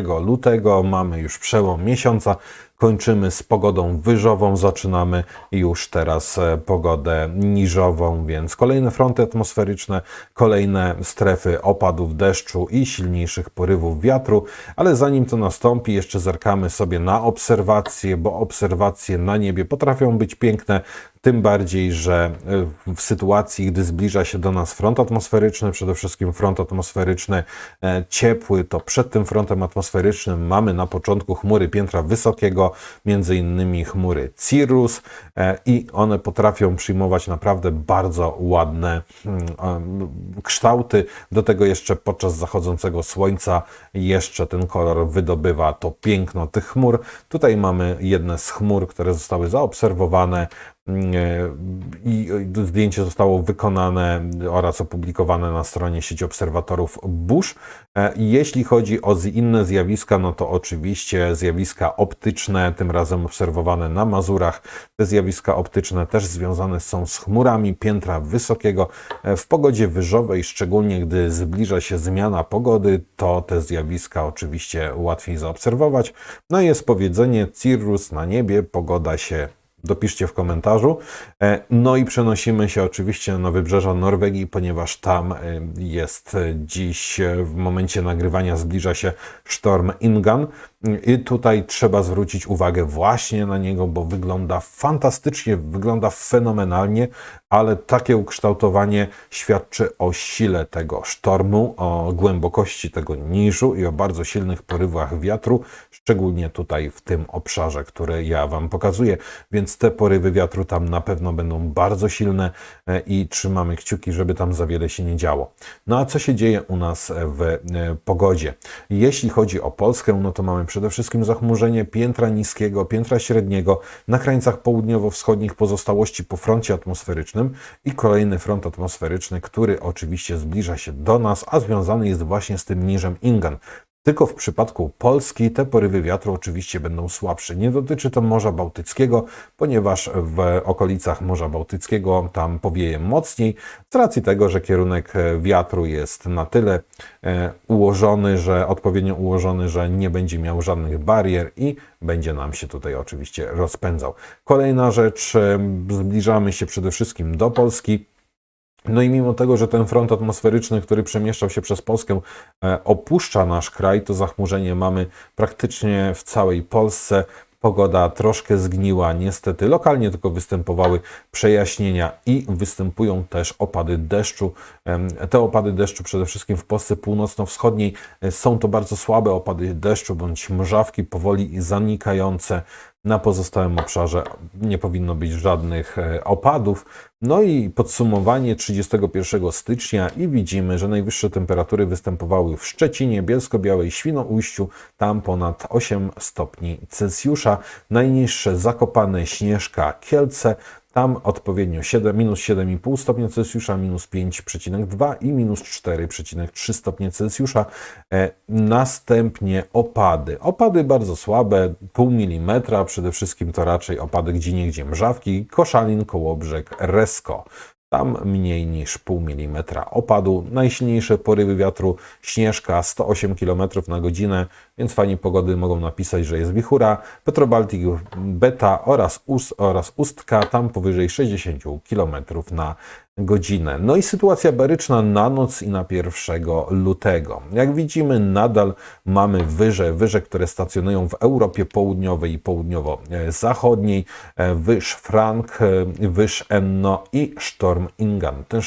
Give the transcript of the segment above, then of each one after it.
lutego, mamy już przełom miesiąca, kończymy z pogodą wyżową, zaczynamy już teraz e, pogodę niżową, więc kolejne fronty atmosferyczne, kolejne strefy opadów deszczu i silniejszych porywów wiatru, ale zanim to nastąpi, jeszcze zerkamy sobie na obserwacje, bo obserwacje na niebie potrafią być piękne, tym bardziej, że e, w sytuacji, gdy zbliża się do nas front atmosferyczny, przede wszystkim front atmosferyczny e, ciepły, to przed tym frontem atmosferycznym mamy na początku chmury piętra wysokiego, między innymi chmury Cirrus e, i one potrafią przyjmować naprawdę bardzo ładne mm, kształty. Do tego jeszcze podczas zachodzącego słońca jeszcze ten kolor wydobywa to piękno tych chmur. Tutaj mamy jedne z chmur, które zostały zaobserwowane i zdjęcie zostało wykonane oraz opublikowane na stronie sieci obserwatorów Bush. E, Jeśli chodzi o inne zjawiska, no to oczywiście zjawiska optyczne, tym razem obserwowane na Mazurach. Te zjawiska optyczne też związane są z chmurami piętra wysokiego. E, W pogodzie wyżowej, szczególnie gdy zbliża się zmiana pogody, to te zjawiska oczywiście łatwiej zaobserwować. No i jest powiedzenie Cirrus na niebie, pogoda się dopiszcie w komentarzu. E, No i przenosimy się oczywiście na wybrzeża Norwegii, ponieważ tam e, jest dziś e, w momencie nagrywania zbliża się sztorm Ingan. I tutaj trzeba zwrócić uwagę właśnie na niego, bo wygląda fantastycznie, wygląda fenomenalnie, ale takie ukształtowanie świadczy o sile tego sztormu, o głębokości tego niżu i o bardzo silnych porywach wiatru, szczególnie tutaj w tym obszarze, który ja Wam pokazuję. Więc te porywy wiatru tam na pewno będą bardzo silne e, i trzymamy kciuki, żeby tam za wiele się nie działo. No a co się dzieje u nas w e, pogodzie? Jeśli chodzi o Polskę, no to mamy przede wszystkim zachmurzenie piętra niskiego, piętra średniego na krańcach południowo-wschodnich pozostałości po froncie atmosferycznym i kolejny front atmosferyczny, który oczywiście zbliża się do nas, a związany jest właśnie z tym niżem Ingan. Tylko w przypadku Polski te porywy wiatru oczywiście będą słabsze. Nie dotyczy to Morza Bałtyckiego, ponieważ w okolicach Morza Bałtyckiego tam powieje mocniej, z racji tego, że kierunek e, wiatru jest na tyle e, ułożony, że odpowiednio ułożony, że nie będzie miał żadnych barier i będzie nam się tutaj oczywiście rozpędzał. Kolejna rzecz, e, zbliżamy się przede wszystkim do Polski. No i mimo tego, że ten front atmosferyczny, który przemieszczał się przez Polskę, e, opuszcza nasz kraj, to zachmurzenie mamy praktycznie w całej Polsce. Pogoda troszkę zgniła, niestety lokalnie tylko występowały przejaśnienia i występują też opady deszczu. Te opady deszczu przede wszystkim w Polsce północno-wschodniej e, są to bardzo słabe opady deszczu bądź mrzawki powoli zanikające. Na pozostałym obszarze nie powinno być żadnych e, opadów. No i podsumowanie 31 stycznia i widzimy, że najwyższe temperatury występowały w Szczecinie, Bielsko-Białej, Świnoujściu, tam ponad 8 stopni Celsjusza. Najniższe Zakopane, Śnieżka, Kielce, tam odpowiednio 7, minus 7,5 stopnia Celsjusza, minus 5,2 i minus 4,3 stopnie Celsjusza. E, następnie opady. Opady bardzo słabe, pół milimetra, przede wszystkim to raczej opady gdzie niegdzie mrzawki, Koszalin, Kołobrzeg, Resko. Tam mniej niż pół milimetra opadu. Najsilniejsze porywy wiatru śnieżka 108 km na godzinę, więc fani pogody mogą napisać, że jest wichura. Petrobaltic Beta oraz, oraz Ustka tam powyżej 60 km na godzinę. No i sytuacja baryczna na noc i na 1 lutego. Jak widzimy, nadal mamy wyże, wyże, które stacjonują w Europie Południowej i Południowo-Zachodniej, e, wyż Frank, e, wyż Enno i sztorm Ingan. Ten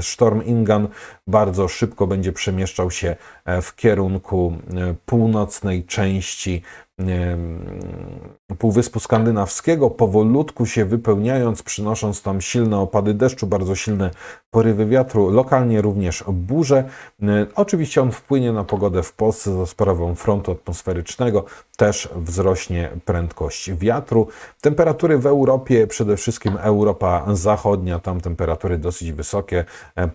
sztorm, Ingan bardzo szybko będzie przemieszczał się e, w kierunku północnej części Półwyspu Skandynawskiego, powolutku się wypełniając, przynosząc tam silne opady deszczu, bardzo silne porywy wiatru, lokalnie również burze. Oczywiście on wpłynie na pogodę w Polsce za sprawą frontu atmosferycznego, też wzrośnie prędkość wiatru. Temperatury w Europie, przede wszystkim Europa Zachodnia, tam temperatury dosyć wysokie,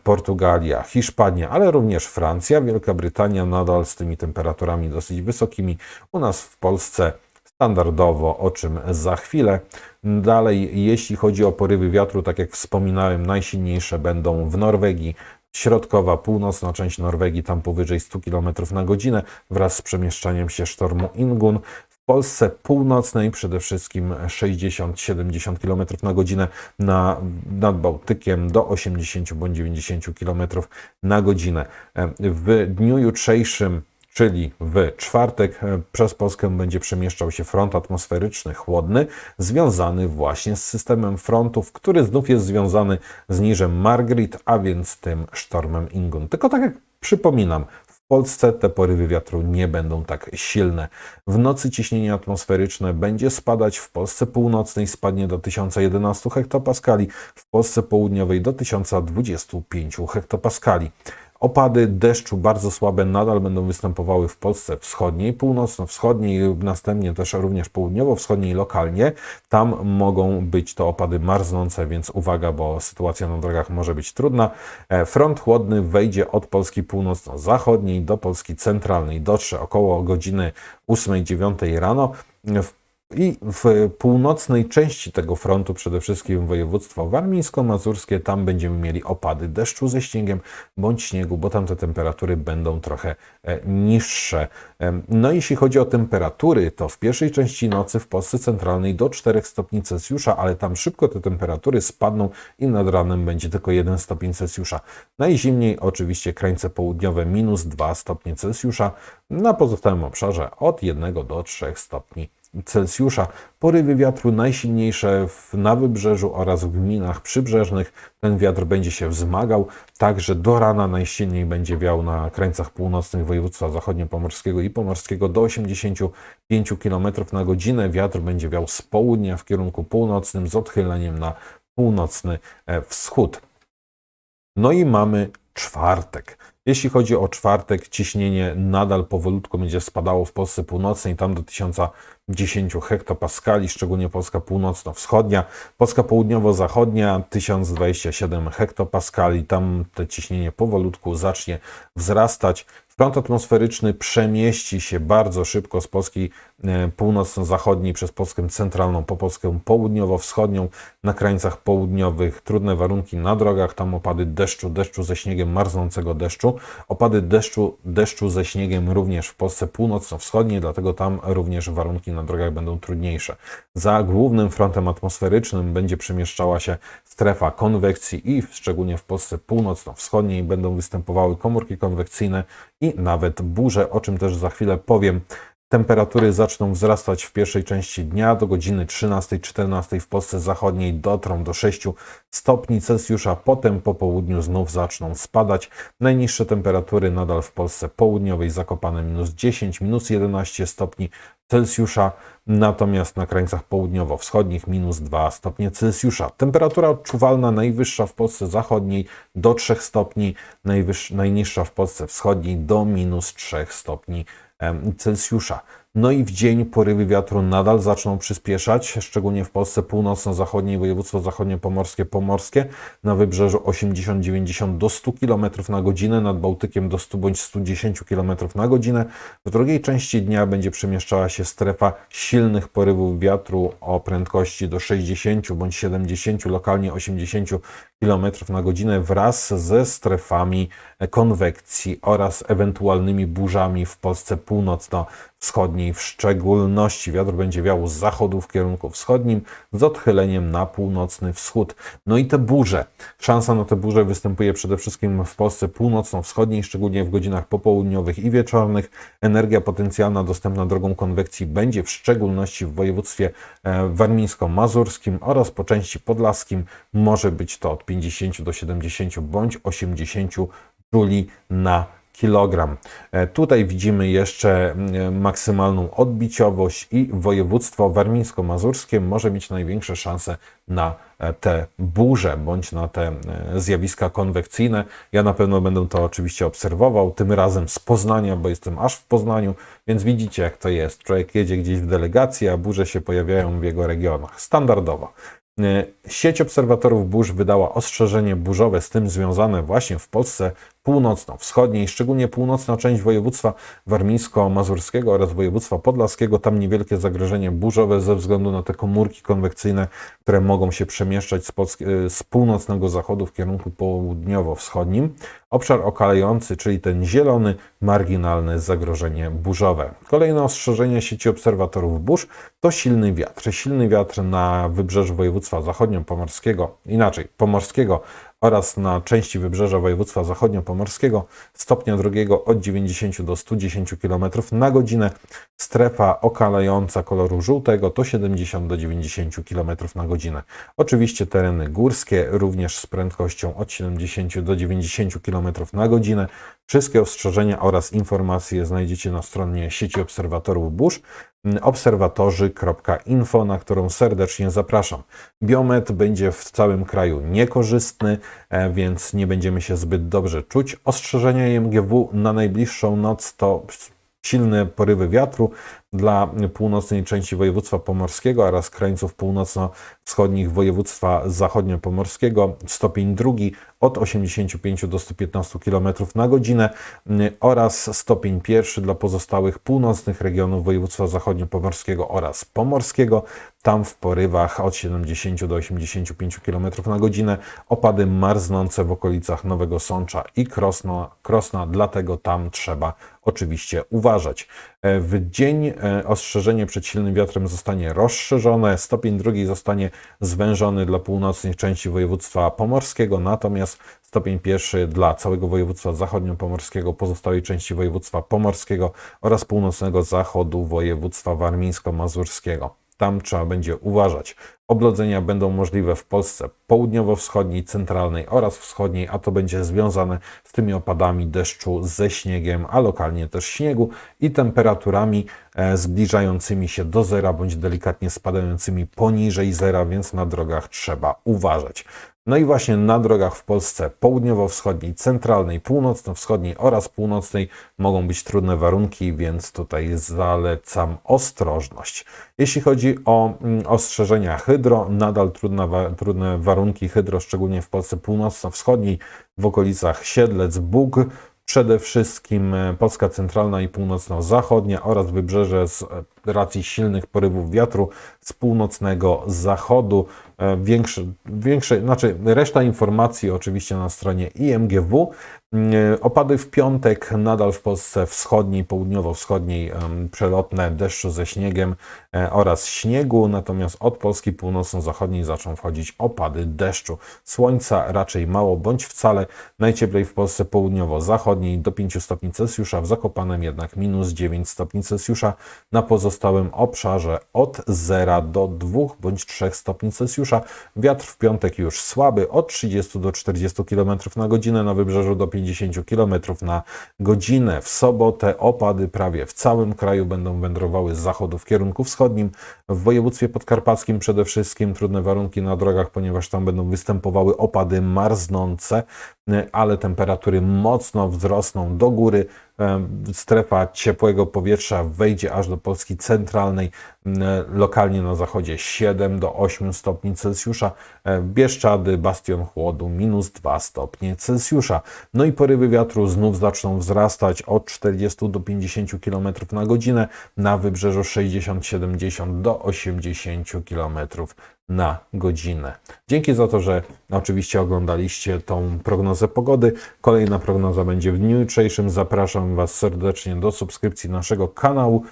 Portugalia, Hiszpania, ale również Francja, Wielka Brytania nadal z tymi temperaturami dosyć wysokimi. U nas w Polsce standardowo, o czym za chwilę. Dalej, jeśli chodzi o porywy wiatru, tak jak wspominałem, najsilniejsze będą w Norwegii, Środkowa, północna część Norwegii, tam powyżej 100 km na godzinę, wraz z przemieszczaniem się sztormu Ingun. W Polsce północnej przede wszystkim 60-70 km na godzinę, na, nad Bałtykiem do 80 bądź 90 km na godzinę. E, W dniu jutrzejszym czyli w czwartek e, przez Polskę będzie przemieszczał się front atmosferyczny chłodny, związany właśnie z systemem frontów, który znów jest związany z niżem Margaret, a więc tym sztormem Ingun. Tylko tak jak przypominam, w Polsce te porywy wiatru nie będą tak silne. W nocy ciśnienie atmosferyczne będzie spadać, w Polsce północnej spadnie do 1011 hektopaskali, w Polsce południowej do 1025 hektopaskali. Opady deszczu bardzo słabe nadal będą występowały w Polsce wschodniej, północno-wschodniej, następnie też również południowo-wschodniej lokalnie. Tam mogą być to opady marznące, więc uwaga, bo sytuacja na drogach może być trudna. E, Front chłodny wejdzie od Polski północno-zachodniej do Polski centralnej. Dotrze około godziny 8-9 rano. W i w północnej części tego frontu, przede wszystkim województwo warmińsko-mazurskie, tam będziemy mieli opady deszczu ze śniegiem bądź śniegu, bo tam te temperatury będą trochę e, niższe. No jeśli chodzi o temperatury, to w pierwszej części nocy w Polsce centralnej do 4 stopni Celsjusza, ale tam szybko te temperatury spadną i nad ranem będzie tylko 1 stopień Celsjusza. Najzimniej oczywiście krańce południowe minus 2 stopnie Celsjusza, na pozostałym obszarze od 1 do 3 stopni Celsjusza. Porywy wiatru najsilniejsze w, na wybrzeżu oraz w gminach przybrzeżnych. Ten wiatr będzie się wzmagał, także do rana najsilniej będzie wiał na krańcach północnych województwa zachodniopomorskiego i pomorskiego do 85 km na godzinę. Wiatr będzie wiał z południa w kierunku północnym z odchyleniem na północny e, wschód. No i mamy czwartek. Jeśli chodzi o czwartek, ciśnienie nadal powolutku będzie spadało w Polsce Północnej, tam do 1010 hektopaskali, szczególnie Polska Północno-Wschodnia. Polska Południowo-Zachodnia 1027 hektopaskali, tam to ciśnienie powolutku zacznie wzrastać. Front atmosferyczny przemieści się bardzo szybko z Polski północno-zachodniej przez Polskę centralną po Polskę południowo-wschodnią. Na krańcach południowych trudne warunki na drogach, tam opady deszczu, deszczu ze śniegiem, marznącego deszczu. Opady deszczu, deszczu ze śniegiem również w Polsce północno-wschodniej, dlatego tam również warunki na drogach będą trudniejsze. Za głównym frontem atmosferycznym będzie przemieszczała się strefa konwekcji i szczególnie w Polsce północno-wschodniej będą występowały komórki konwekcyjne i nawet burze, o czym też za chwilę powiem. Temperatury zaczną wzrastać w pierwszej części dnia do godziny 13-14 w Polsce zachodniej dotrą do 6 stopni Celsjusza, potem po południu znów zaczną spadać. Najniższe temperatury nadal w Polsce południowej Zakopane minus 10, minus 11 stopni Celsjusza, natomiast na krańcach południowo-wschodnich minus 2 stopnie Celsjusza. Temperatura odczuwalna najwyższa w Polsce zachodniej do 3 stopni, najniższa w Polsce wschodniej do minus 3 stopni Celsjusza. No i w dzień porywy wiatru nadal zaczną przyspieszać, szczególnie w Polsce północno-zachodniej, województwo zachodnio-pomorskie, pomorskie, na wybrzeżu 80-90 do 100 km na godzinę, nad Bałtykiem do 100 bądź 110 km na godzinę. W drugiej części dnia będzie przemieszczała się strefa silnych porywów wiatru o prędkości do 60 bądź 70, lokalnie 80 km na godzinę wraz ze strefami konwekcji oraz ewentualnymi burzami w Polsce północno-wschodniej. W szczególności wiatr będzie wiał z zachodu w kierunku wschodnim z odchyleniem na północny wschód. No i te burze. Szansa na te burze występuje przede wszystkim w Polsce północno-wschodniej, szczególnie w godzinach popołudniowych i wieczornych. Energia potencjalna dostępna drogą konwekcji będzie w szczególności w województwie e, warmińsko-mazurskim oraz po części podlaskim. Może być to od 50 do 70 bądź 80 juli na kilogram. E, Tutaj widzimy jeszcze mm, maksymalną odbiciowość i województwo warmińsko-mazurskie może mieć największe szanse na e, te burze bądź na te e, zjawiska konwekcyjne. Ja na pewno będę to oczywiście obserwował, tym razem z Poznania, bo jestem aż w Poznaniu, więc widzicie jak to jest. Człowiek jedzie gdzieś w delegacji, a burze się pojawiają w jego regionach. Standardowo. Sieć obserwatorów burz wydała ostrzeżenie burzowe z tym związane właśnie w Polsce północno-wschodniej, szczególnie północna część województwa warmińsko-mazurskiego oraz województwa podlaskiego. Tam niewielkie zagrożenie burzowe ze względu na te komórki konwekcyjne, które mogą się przemieszczać z, z północnego zachodu w kierunku południowo-wschodnim. Obszar okalający, czyli ten zielony, marginalne zagrożenie burzowe. Kolejne ostrzeżenie sieci obserwatorów burz to silny wiatr. Silny wiatr na wybrzeżu województwa zachodnio-pomorskiego, inaczej pomorskiego oraz na części wybrzeża województwa zachodnio-pomorskiego stopnia drugiego od 90 do 110 km na godzinę. Strefa okalająca koloru żółtego to 70 do 90 km na godzinę. Oczywiście tereny górskie również z prędkością od 70 do 90 km na godzinę. Wszystkie ostrzeżenia oraz informacje znajdziecie na stronie sieci obserwatorów burz obserwatorzy.info, na którą serdecznie zapraszam. Biomet będzie w całym kraju niekorzystny, e, więc nie będziemy się zbyt dobrze czuć. Ostrzeżenia IMGW na najbliższą noc to silne porywy wiatru dla północnej części województwa pomorskiego oraz krańców północno-wschodnich województwa zachodnio-pomorskiego. Stopień drugi od 85 do 115 km na godzinę oraz stopień pierwszy dla pozostałych północnych regionów województwa zachodnio-pomorskiego oraz pomorskiego. Tam w porywach od 70 do 85 km na godzinę opady marznące w okolicach Nowego Sącza i Krosna, Krosna dlatego tam trzeba oczywiście uważać. W dzień E, ostrzeżenie przed silnym wiatrem zostanie rozszerzone, stopień drugi zostanie zwężony dla północnych części województwa pomorskiego, natomiast stopień pierwszy dla całego województwa zachodnio-pomorskiego, pozostałej części województwa pomorskiego oraz północnego zachodu województwa warmińsko-mazurskiego. Tam trzeba będzie uważać. Oblodzenia będą możliwe w Polsce południowo-wschodniej, centralnej oraz wschodniej, a to będzie związane z tymi opadami deszczu ze śniegiem, a lokalnie też śniegu i temperaturami e, zbliżającymi się do zera bądź delikatnie spadającymi poniżej zera, więc na drogach trzeba uważać. No i właśnie na drogach w Polsce południowo-wschodniej, centralnej, północno-wschodniej oraz północnej mogą być trudne warunki, więc tutaj zalecam ostrożność. Jeśli chodzi o mm, ostrzeżenia hydro, nadal trudne, trudne warunki hydro, szczególnie w Polsce północno-wschodniej, w okolicach Siedlec, Bóg, przede wszystkim e, Polska centralna i północno-zachodnia oraz wybrzeże z e, racji silnych porywów wiatru z północnego zachodu. E, większe, większe, znaczy reszta informacji oczywiście na stronie IMGW. Opady w piątek nadal w Polsce wschodniej, południowo-wschodniej przelotne deszczu ze śniegiem oraz śniegu, natomiast od Polski północno-zachodniej zaczną wchodzić opady deszczu. Słońca raczej mało bądź wcale. Najcieplej w Polsce południowo-zachodniej do 5 stopni Celsjusza, w Zakopanem jednak minus 9 stopni Celsjusza. Na pozostałym obszarze od 0 do 2 bądź 3 stopni Celsjusza. Wiatr w piątek już słaby od 30 do 40 km na godzinę, na wybrzeżu do 50 km na godzinę. W sobotę opady prawie w całym kraju będą wędrowały z zachodu w kierunku wschodnim. W województwie podkarpackim przede wszystkim trudne warunki na drogach, ponieważ tam będą występowały opady marznące, ale temperatury mocno wzrosną do góry strefa ciepłego powietrza wejdzie aż do Polski centralnej, lokalnie na zachodzie 7 do 8 stopni Celsjusza, Bieszczady, bastion chłodu minus 2 stopnie Celsjusza. No i porywy wiatru znów zaczną wzrastać od 40 do 50 km na godzinę, na wybrzeżu 60-70 do 80 km na godzinę. Dzięki za to, że oczywiście oglądaliście tą prognozę pogody. Kolejna prognoza będzie w dniu jutrzejszym. Zapraszam Was serdecznie do subskrypcji naszego kanału